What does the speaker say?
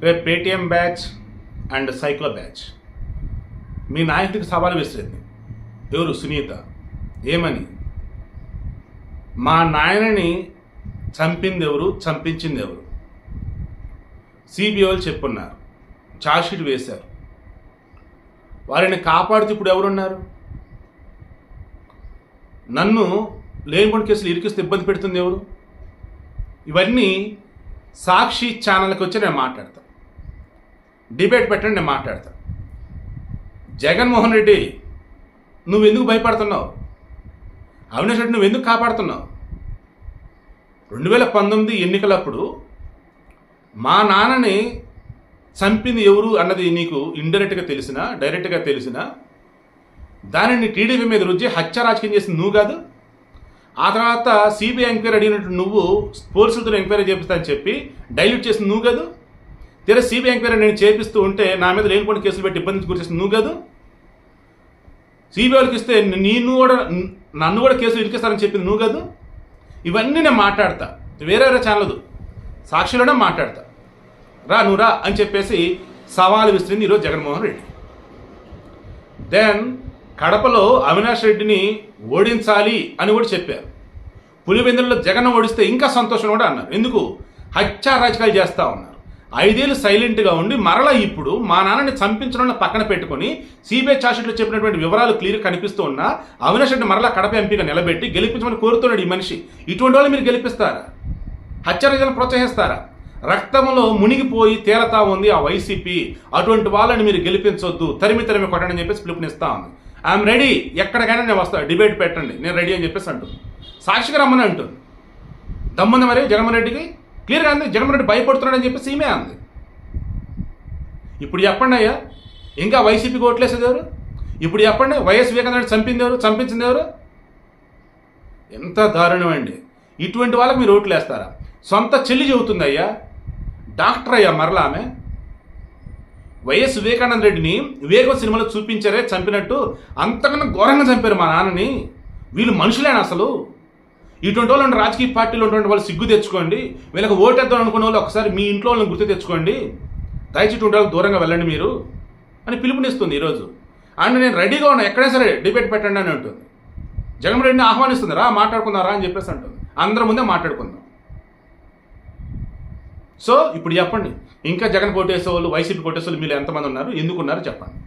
రేపు Paytm batch and సైక్లో batch. మీ నాయకుడికి సవాలు విసిరింది. ఎవరు? సునీత. ఏమని? మా నాయనని చంపింది ఎవరు? చంపించింది ఎవరు? సిబిఐ చెప్పున్నారు. చార్జ్షీట్ వేశారు. వారిని కాపాడుతూ ఇప్పుడు ఎవరున్నారు? నన్ను లేనిపోని కేసులు ఇరికిస్తే ఇబ్బంది పెడుతుంది ఎవరు? ఇవన్నీ సాక్షి ఛానల్కి వచ్చి నేను మాట్లాడతాను డిబేట్ పెట్టండి నేను మాట్లాడతాను జగన్మోహన్ రెడ్డి నువ్వు ఎందుకు భయపడుతున్నావు? అవినాష్ రెడ్డి నువ్వు ఎందుకు కాపాడుతున్నావు? రెండు వేల పంతొమ్మిది ఎన్నికలప్పుడు మా నాన్నని చంపింది ఎవరు అన్నది నీకు ఇండైరెక్ట్గా తెలిసినా డైరెక్ట్గా తెలిసినా దానిని టీడీపీ మీద రుచి హత్య రాజకీయం చేసింది నువ్వు కాదు. ఆ తర్వాత సిబిఐ ఎంక్వైరీ అడిగినట్టు నువ్వు పోలీసులతో ఎంక్వైరీ చేపిస్తా అని చెప్పి డైల్యూట్ చేసింది నువ్వు కాదు. తీరా సిబిఐ ఎంక్వైరీ నేను చేపిస్తూ ఉంటే నా మీద లేనిపోయిన కేసులు పెట్టి ఇబ్బంది గురిచేస్తుంది నువ్వు కాదు. సిబిఐ వాళ్ళకి ఇస్తే నేను కూడా నన్ను కూడా కేసులు ఇరికిస్తారని చెప్పింది నువ్వు కాదు. ఇవన్నీ నేను మాట్లాడతా. వేరే వేరే ఛానల్ సాక్షిలోనే మాట్లాడతా. రా నువ్వు రా అని చెప్పేసి సవాలు విసిరింది ఈరోజు జగన్మోహన్ రెడ్డి. దెన్ కడపలో అవినాష్ రెడ్డిని ఓడించాలి అని కూడా చెప్పారు. పులివెందుల్లో జగన్ ఓడిస్తే ఇంకా సంతోషం కూడా అన్నారు. ఎందుకు? హత్యా రాజకీయాలు చేస్తూ ఉన్నారు. ఐదేళ్ళు సైలెంట్గా ఉండి మరలా ఇప్పుడు మా నాన్నని చంపించడం పక్కన పెట్టుకొని సిబిఐ చార్జ్షీట్లో చెప్పినటువంటి వివరాలు క్లియర్ కనిపిస్తూ ఉన్నా అవినాష్ రెడ్డి మరలా కడప ఎంపీగా నిలబెట్టి గెలిపించమని కోరుతున్నాడు ఈ మనిషి. ఇటువంటి వాళ్ళు మీరు గెలిపిస్తారా? హత్యారాజులను ప్రోత్సహిస్తారా? రక్తంలో మునిగిపోయి తేలతా ఉంది ఆ వైసీపీ. అటువంటి వాళ్ళని మీరు గెలిపించొద్దు తరిమి తరిమి కొట్టండి అని చెప్పేసి పిలుపునిస్తా ఉంది. ఐఎమ్ రెడీ ఎక్కడికైనా నేను వస్తాను డిబేట్ పెట్టండి. నేను రెడీ అని చెప్పేసి అంటుంది. సాక్షిగా రమ్మని అంటుంది. దమ్ముంది మరి జగన్మోహన్ రెడ్డికి? క్లియర్గా అంది? జగన్మోహన్ రెడ్డి భయపడుతున్నాడని చెప్పేసి ఈమె అంది. ఇప్పుడు చెప్పండి అయ్యా ఇంకా వైసీపీకి ఓట్లేసేది ఎవరు? ఇప్పుడు చెప్పండి వైఎస్ వివేకానంద రెడ్డి చంపింది ఎవరు? చంపించింది ఎవరు? ఎంత దారుణం అండి. ఇటువంటి వాళ్ళకి మీరు ఓట్లు వేస్తారా సొంత చెల్లి చెబుతుంది అయ్యా. డాక్టర్ అయ్యా మరలా ఆమె. వైఎస్ వివేకానంద రెడ్డిని వివేక సినిమాలో చూపించారే చంపినట్టు అంతకన్నా ఘోరంగా చంపారు మా నాన్నని. వీళ్ళు మనుషులేనా అసలు? ఇటువంటి వాళ్ళు రాజకీయ పార్టీలు ఉన్నటువంటి వాళ్ళు సిగ్గు తెచ్చుకోండి. వీళ్ళకి ఓటేద్దాం అనుకున్న వాళ్ళు ఒకసారి మీ ఇంట్లో వాళ్ళని గుర్తు తెచ్చుకోండి. దయచేసి ఇటువంటి వాళ్ళకి దూరంగా వెళ్ళండి మీరు అని పిలుపునిస్తుంది ఈరోజు. అండ్ నేను రెడీగా ఉన్నా ఎక్కడైనా సరే డిబేట్ పెట్టండి అని అంటుంది. జగన్మోహన్ రెడ్డిని ఆహ్వానిస్తుంది రా మాట్లాడుకుందారా అని చెప్పేసి అంటుంది. అందరి ముందే మాట్లాడుకుందాం. సో ఇప్పుడు చెప్పండి ఇంకా జగన్ కోటేసే వాళ్ళు వైసీపీ కోటేసే వాళ్ళు మీరు ఎంతమంది ఉన్నారు? ఎందుకు ఉన్నారు చెప్పండి.